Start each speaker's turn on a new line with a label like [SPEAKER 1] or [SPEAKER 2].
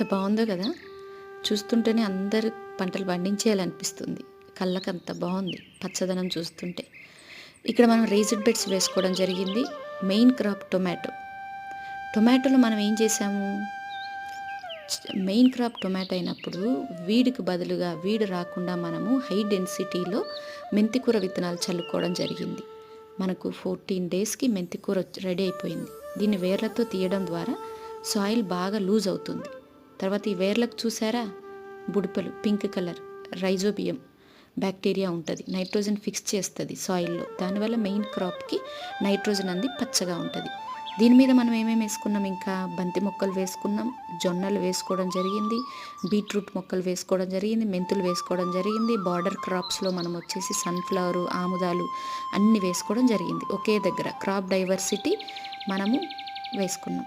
[SPEAKER 1] ఎంత బాగుందో కదా. చూస్తుంటేనే అందరు పంటలు పండించేయాలనిపిస్తుంది. కళ్ళకి అంత బాగుంది పచ్చదనం చూస్తుంటే. ఇక్కడ మనం రేజిడ్ బెడ్స్ వేసుకోవడం జరిగింది. Main crop tomato. టొమాటోలో మనం ఏం చేసాము మెయిన్ క్రాప్ టొమాటో అయినప్పుడు వీడికి బదులుగా వీడు రాకుండా మనము హై డెన్సిటీలో మెంతికూర విత్తనాలు చల్లుకోవడం జరిగింది. మనకు ఫోర్టీన్ డేస్కి మెంతికూర రెడీ అయిపోయింది. దీన్ని వేర్లతో తీయడం ద్వారా సాయిల్ బాగా లూజ్ అవుతుంది. తర్వాత ఈ వేర్లకు చూసారా? బుడిపలు పింక్ కలర్ రైజోబియం బ్యాక్టీరియా ఉంటుంది. నైట్రోజన్ ఫిక్స్ చేస్తుంది సాయిల్లో. దానివల్ల మెయిన్ క్రాప్కి నైట్రోజన్ అంది పచ్చగా ఉంటుంది. దీని మీద మనం ఏమేమి వేసుకున్నాం? ఇంకా బంతి మొక్కలు వేసుకున్నాం జొన్నలు వేసుకోవడం జరిగింది బీట్రూట్ మొక్కలు వేసుకోవడం జరిగింది మెంతులు వేసుకోవడం జరిగింది బార్డర్ క్రాప్స్లో మనం వచ్చేసి సన్ఫ్లవర్ ఆముదాలు అన్నీ వేసుకోవడం జరిగింది. ఒకే దగ్గర క్రాప్ డైవర్సిటీ మనము వేసుకున్నాం.